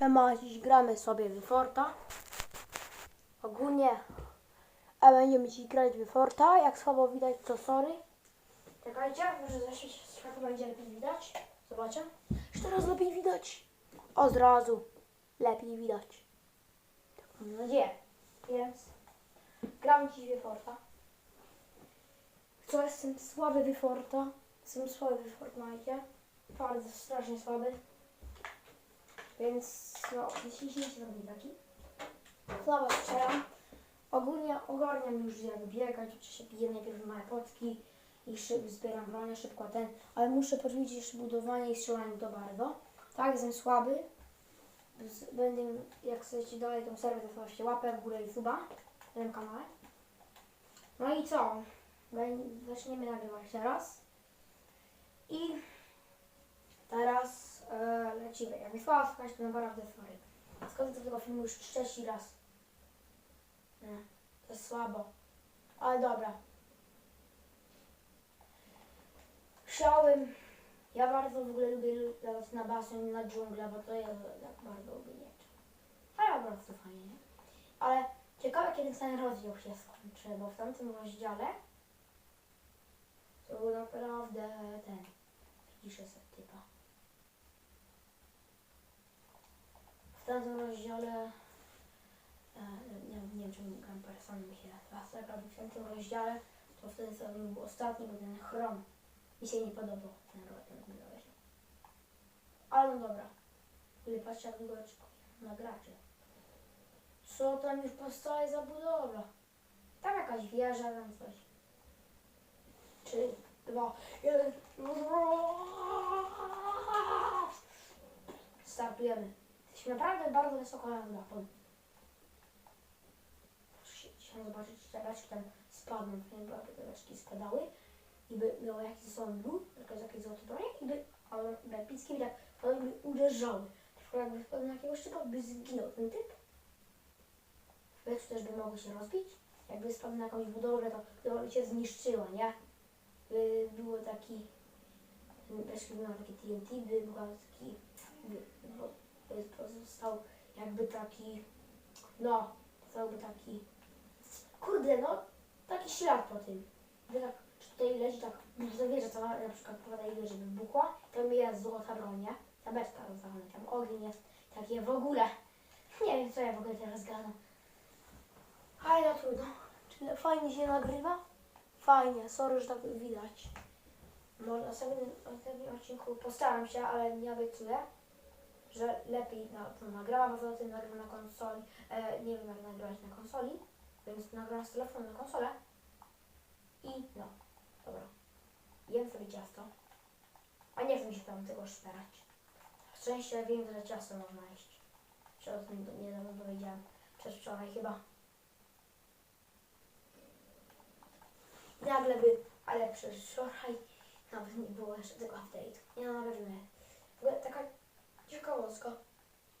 Siema, dziś gramy sobie w Forta. Ogólnie, a będziemy dziś grać w Forta. Jak słabo widać, to sorry. Czekajcie, może zaświeć światło będzie lepiej widać. Zobaczę. Czy teraz lepiej widać? O, zrazu. Lepiej widać. Mam nadzieję. Więc gramy dziś w Forta. Co jestem słaby w Forta. Jestem słaby w Fortnite. Bardzo strasznie słaby. Więc no, nie robi taki, to was strzelam. Ogólnie ogarniam już jak biegać, czy się piję najpierw małe potki i szyb, zbieram broń szybko ten, ale muszę poćwiczyć jeszcze budowanie i strzelanie do bardzo. Tak, jestem słaby. Będę, jak chcecie dalej tą serwę, to zostawcie łapę w górę i suba na tym kanale. No i co? Zaczniemy nagrywać teraz. I Teraz e, lecimy. Słaba słuchać, to naprawdę sorry. Skończę do tego filmu już trzeci raz. Nie, to jest słabo. Ale dobra. Chciałem... Ja bardzo w ogóle lubię latać na basen, na dżunglę, bo to ja tak bardzo lubię nie Ale prostu fajnie, nie? Ale ciekawe, kiedy ten rozdział się skończy, bo w tamtym rozdziale to był naprawdę ten... Piszę sobie typa. W tamtym rozdziale, e, nie, nie wiem czemu gram personą mi się tak robi, w tamtym rozdziale, to wtedy sobie był ostatni, bo ten chrom mi się nie podobał, ten ro- ten rozdział. Ale no dobra, ile patrzcie jak długo na graczy. Co tam już powstaje za budowla? Tam jakaś wieża, tam coś. Trzy, dwa, jeden. Startujemy. Jesteśmy naprawdę bardzo wysoko na dachu. Chciałem zobaczyć, czy te beczki tam spadną. Nie te beczki spadały. I by miało jakiś są lód, jakieś jakieś złote bronie i by, ale epickie by tak uderzały. Na przykład jakby wpadł na jakiegoś typa, by zginął ten typ. Beczki też by mogły się rozbić. Jakby spadł na jakąś budowlę, to by się zniszczyła, nie? By było taki beczki by miał takie TNT, by była taki by, by pozostał jakby taki no, zostałby taki kurde, no taki ślad po tym. By tak czy tutaj leci tak zawierzę cała na przykład powoda jej żeby wybuchła, tam jest złota broń? Ta beczka rozwalona, tam ogień jest takie w ogóle. Nie wiem co ja w ogóle teraz gadam. Ale no trudno. Czy fajnie się nagrywa? Fajnie, sorry, że tak widać. Może na następnym, następnym odcinku postaram się, ale nie obiecuję, że lepiej na, to nagrałam, poza tym nagram na konsoli. E, nie wiem jak nagrywać na konsoli, więc nagram z telefonu na konsolę. I no, dobra. Jem sobie ciasto. A nie chcę się tam tego szperać. Szczęście wiem, że ciasto można jeść. Się o tym niedawno dowiedziałam. Przedwczoraj chyba. Nagle by, ale przedwczoraj nawet nie było jeszcze tego update. Nie no. W ogóle taka ciekawostka.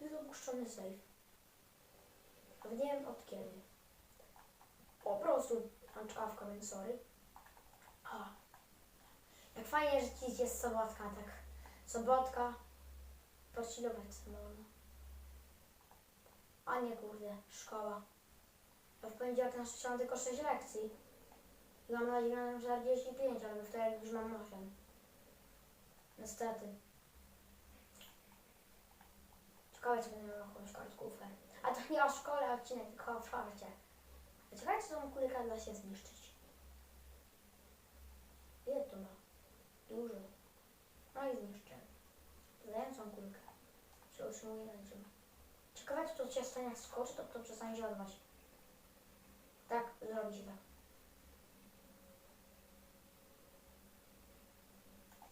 Jest opuszczony save. Nawet nie wiem od kiedy. Po prostu mam czkawkę, więc sorry. A. Jak fajnie, że dziś jest sobotka, tak. Sobotka. Podchillować sobie można. A nie kurde, szkoła. Ja w poniedziałek na szczęście mam tylko 6 lekcji. I mam nadzieję, że mam 45, ale wtedy już mam 8. Niestety. Ciekawe, czy będę miał jakąś kartkówkę. A to nie o szkole odcinek, tylko o farcie. A ciekawe, czy tą kulkę da się zniszczyć. Ile to ma? Dużo. No i zniszczę. Zającą kulkę. Się utrzymuje na czym. Ciekawe, czy to się stanie jak skoczy, to, to przestanie się odwać. Tak, zrobi się.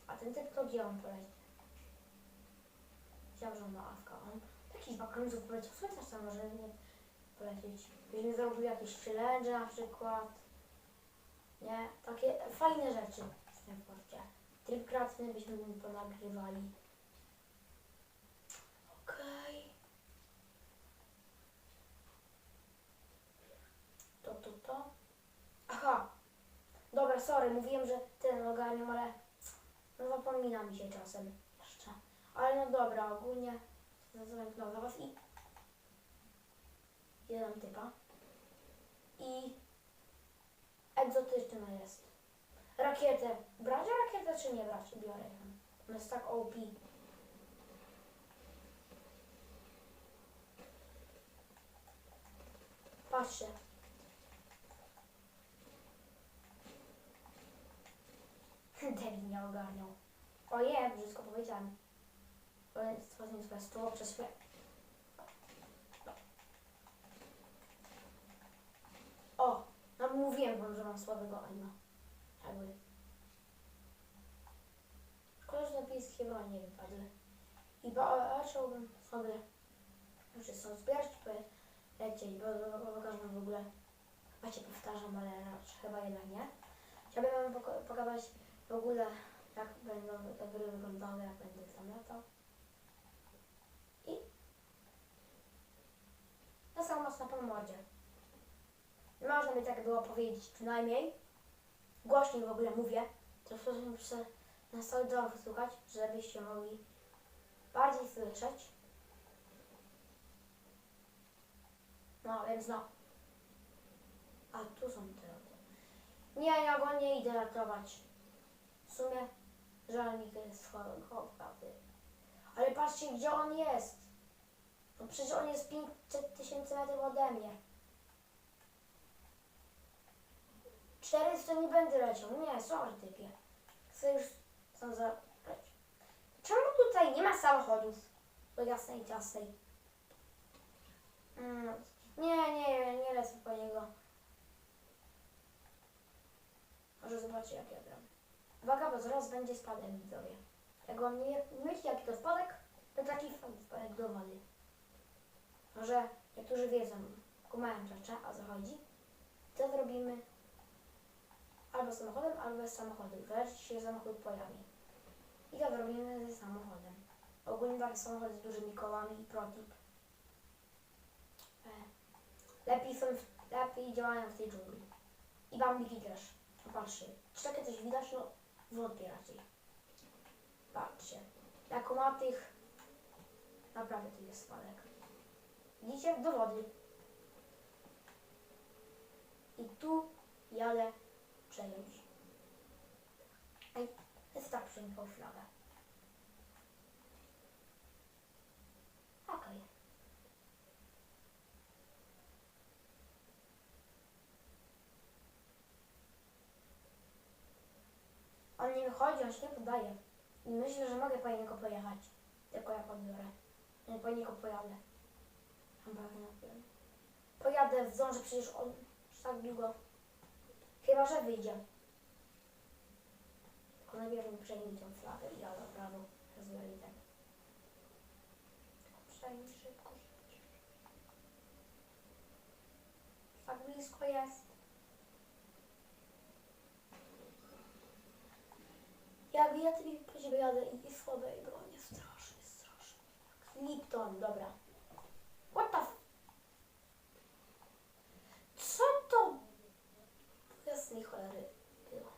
A ten typ to gdzie on poleci? Chciałam, że on ma awka. Jakiś bakrąców poleciał. Słuchaj, też tam może nie polecieć. Byśmy zrobili jakieś challenge na przykład. Nie? Takie fajne rzeczy w tym porcie. Tryb kreatywny byśmy mu ponagrywali. Okej. To, to, to. Aha. Dobra, sorry, mówiłem, że ten ogarniam, ale no zapomina mi się czasem jeszcze. Ale no dobra, ogólnie Zadzwonię znowu do was i jeden typa. I egzotyczna jest. Rakietę. Brać rakietę czy nie brać? Biorę ją. Ona jest tak OP. Patrzcie. Debil nie ogarniał. Ojej, brzydko powiedziałem. To jest to nie słowo przez. O, no mówiłem wam, że mam słabego aima. Jakby. Szkoda, że napiski chyba nie wypadły. I zobaczyłbym sobie, że są zbierać, lecieć, bo, pokażę w ogóle, cię powtarzam, ale raczej chyba jednak nie. Chciałbym wam pokazać w ogóle, jak będą te wyglądały, jak będę tam latał. I na samą mocno po mordzie. Można by tak było powiedzieć przynajmniej. Głośniej w ogóle mówię. To muszę na cały dom wysłuchać, żebyście mogli bardziej słyszeć. No, więc no. A tu są te lody. Nie, ja go nie idę ratować. W sumie żal mi go jest chowaty. Ale patrzcie, gdzie on jest. No przecież on jest 500 tysięcy metrów ode mnie. 400 nie będę leciał. Nie, sorry typie. Chcę już są za... Czemu tutaj nie ma samochodów? Do jasnej ciasnej. Mm, nie, nie, nie lecę po niego. Może zobaczcie jak ja gram. Uwaga, bo zaraz będzie spadek widzowie. Jak on nie myśli jaki to spadek, to taki spadek do wody. Może niektórzy wiedzą, kumają rzeczy, a zachodzi. Co zrobimy? Albo samochodem, albo bez samochodu. Zależy czy się samochód pojawi. I to zrobimy ze samochodem. Ogólnie takie samochody z dużymi kołami i protip. E, lepiej są, w, lepiej działają w tej dżungli. I bambiki też. Patrzcie. Czy takie coś widać? No wątpię raczej. Patrzcie. Jak ma tych... Naprawdę tu jest spadek. Widzicie? Do wody. I tu jadę przejąć. Ej, jest tak przyjmował flagę. Okej. On nie wychodzi, on się nie podaje. I myślę, że mogę po niego pojechać. Tylko jak odbiorę. Nie po niego pojadę. Powiem. Pojadę, zdążę przecież on tak długo. Chyba, że wyjdzie. Tylko najpierw mi przejmij tą flagę i jadę w prawo. Rozumiem tak. Przejmij szybko, szybko. Tak blisko jest. Jak ja tymi po ciebie jadę i, słabe i bronie. Strasznie, strasznie. Lipton, dobra. What the f... Co to jasnej cholery było?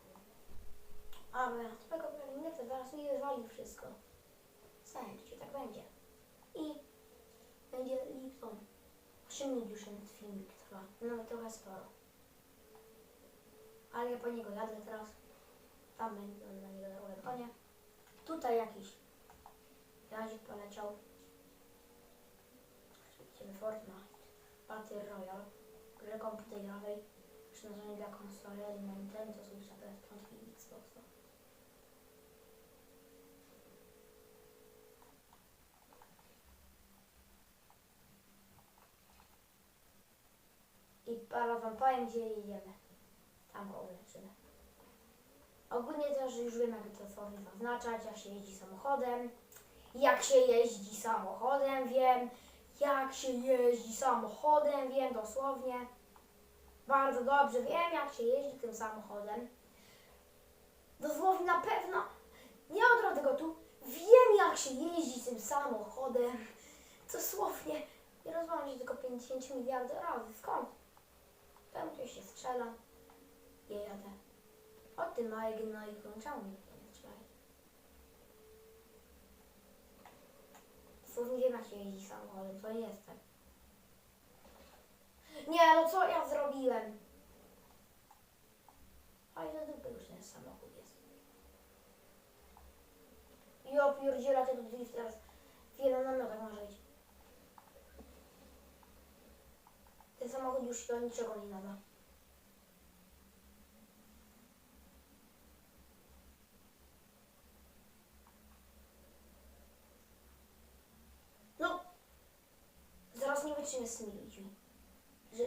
Ale tego nie to zaraz mi wywali wszystko. Zajęcie, tak będzie. I będzie Lipton. 8 minut już ten filmik trwa. No trochę sporo. Ale ja po niego jadę teraz. Tam będę na niego na konie. Tutaj jakiś razik poleciał. Idziemy Fortnite. Battle Royale. Grę komputerowej. Przeznaczone dla konsoli Nintendo, Switcha, PS5 i Para wam powiem, gdzie jedziemy. Tam go uleczymy. Ogólnie też już wiem, jak to sobie zaznaczać, jak się jeździ samochodem. Jak się jeździ samochodem, wiem. Jak się jeździ samochodem, wiem dosłownie. Bardzo dobrze wiem, jak się jeździ tym samochodem. Dosłownie na pewno, nie od razu tego tu, wiem jak się jeździ tym samochodem. Dosłownie, nie rozmawiam się tylko 50 miliardów razy. Skąd? Pewnie się strzela. Ja jadę. O tym małej gnoi czemu mi to nie strzelają? Co ludzie macie jeździć samochodem, to nie jestem. Nie, no co ja zrobiłem? A ile dupy już ten samochód jest. Ja pierdziela tego drift teraz. W jednym namiotach może być. Ten samochód już do niczego nie nada. No, zaraz nie wytrzymie z tymi ludźmi. Że...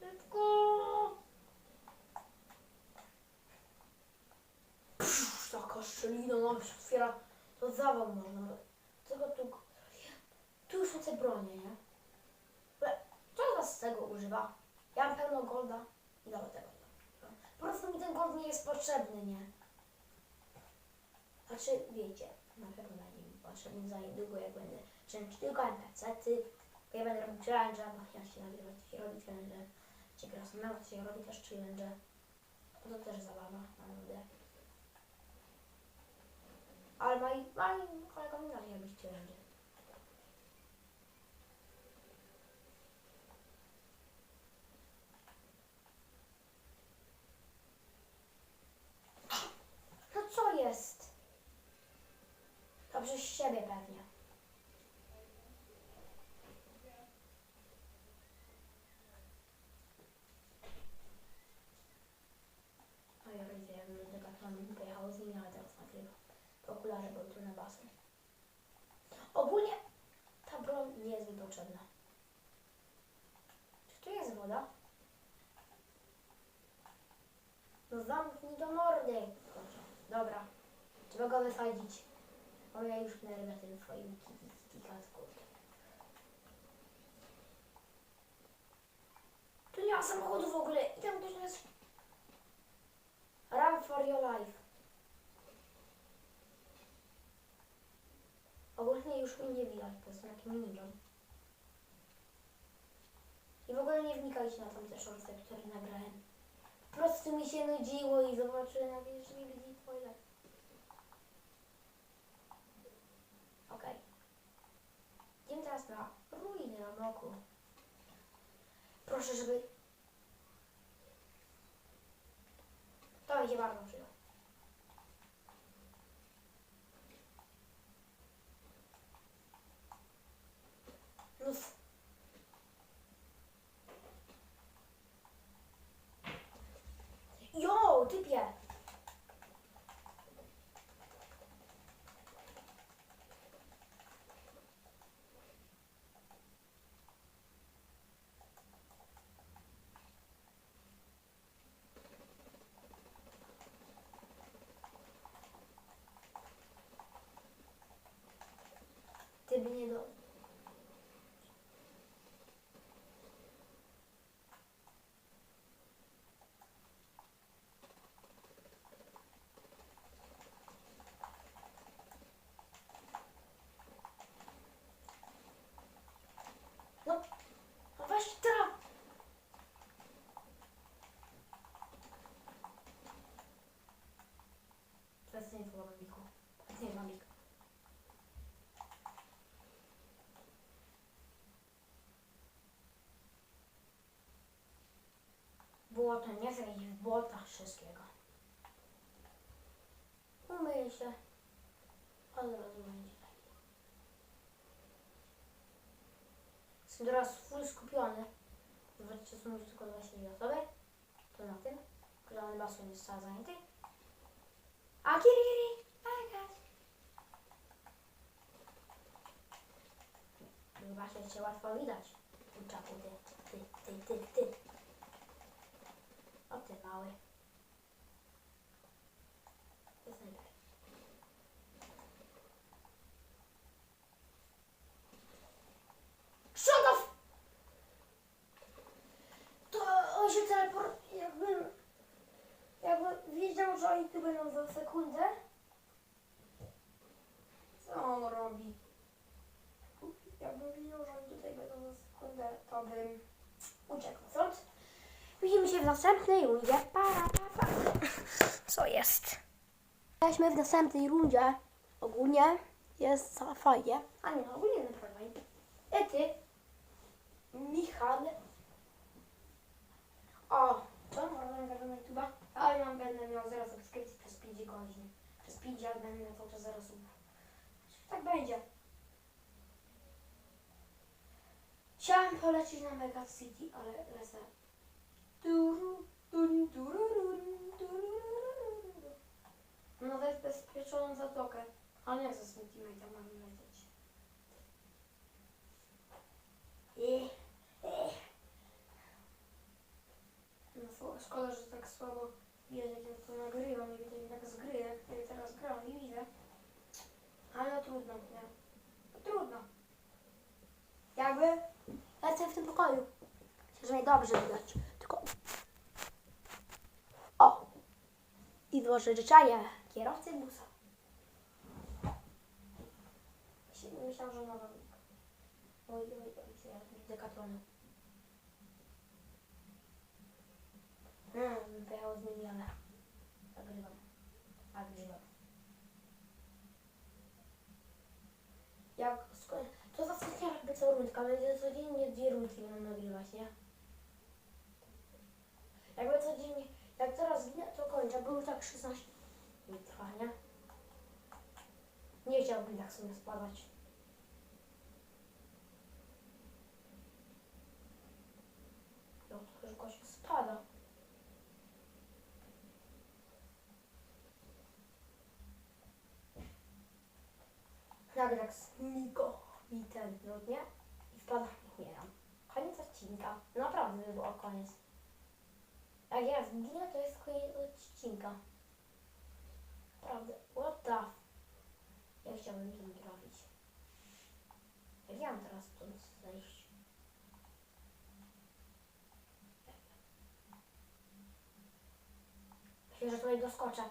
Szybko! Psz, taka szczelina nam się otwiera. To zawał można. Tylko tu... Tu już te bronie, nie? Ale Kto z was z tego używa? Ja mam pełno golda nawet tego. Po prostu mi ten gold nie jest potrzebny, nie? Znaczy, wiecie, na pewno będzie mi potrzebny za niedługo, jak będę czynić tylko NPC-ty, ja będę robić challenge, bo ja się nagrywać, się robi challenge, czy gra samego, się robi też challenge. No to też zabawa, naprawdę. Ale moi, moi kolegom da się robić challenge. No co jest? To przez siebie pewnie. A ja widzę, jak będę kartonem pojechał z nimi, ale teraz nagrywam. Te okulary były tu na basen. Ogólnie ta broń nie jest mi potrzebna. Czy tu jest woda? No zamknij do mordy. Kurczę. Dobra. Trzeba go wysadzić. O ja już nerwę tym twoim kikat, kurde. Tu nie ma samochodu w ogóle. I tam ktoś jest. Run for your life. Ogólnie już mnie nie widać, to jest taki minigun. I w ogóle nie wnikajcie na tamte shorty, które nagrałem. Po prostu mi się nudziło i zobaczyłem, już nie widzi twoje. Okej. Idziemy teraz na ruiny na bloku. Proszę, żeby... To się bardzo przyda. No, f- Jo, typie! Ty by nie do... No, no weź traf! To jest nie było mamiku. Nie mamik. Błoto, nie chcę mieć w błotach wszystkiego. Umyję się. Od razu będzie lepiej. Jestem teraz full skupiony. Zobaczcie, są już tylko 22 osoby. To na tym. Zielony basen jest cały zajęty. A kiri kiri! Zobaczcie, cię łatwo widać. Kurczaku, ty, ty, ty, ty, ty. O ty mały. To jest najlepiej. Shut off! To on się teleport... Jakbym... Jakby oni tu będą za sekundę. Co on robi? Jakbym wiedział, że oni tutaj będą za sekundę, to bym uciekł stąd. Widzimy się w następnej rundzie. Pa, pa, pa. Co jest? Jesteśmy w następnej rundzie. Ogólnie jest fajnie. A nie, ogólnie naprawdę fajnie. E ty, Michał. O, co? Mam będę na YouTube'a? Ale ja będę miał zero subskrypcji przez 5 godzin. 5 lat będę miał cały czas subów. Tak będzie. Chciałem polecieć na Mega City, ale lecę. No jest bezpieczoną zatokę. Ale nie ze teammate'em mam lecieć. I, i. No fu- szkoda, że tak słabo widać jak ja to nagrywam i widać tak z gry, jak ja teraz gram i widzę. Ale no trudno, nie? No trudno. Jakby lecę w tym pokoju. Chociaż najdobrze widać. Tylko... O! I złożę życzenie kierowcy busa. Myśl- Myślałam, że nowa Oj, oj, oj, katrony. Hmm, wyjechało zmienione. Nagrywam. Nagrywam. Jak sko- to za rundka, będzie codziennie dwie rundki nagrywać, nie? Jakby codziennie, jak teraz ginę, to kończę, bo już tak 16 minut trwa, nie? Chciałbym tak sobie spadać. No, to szybko się spada. Nagle tak Niko i ten, no nie? I wpada i umieram. Koniec odcinka. Naprawdę by było koniec. Jak ja zginę, to jest koniec odcinka. Naprawdę. What the. Ja chciałbym tym trafić. Jak ja mam teraz stąd zejść? Myślę, że tutaj doskoczę.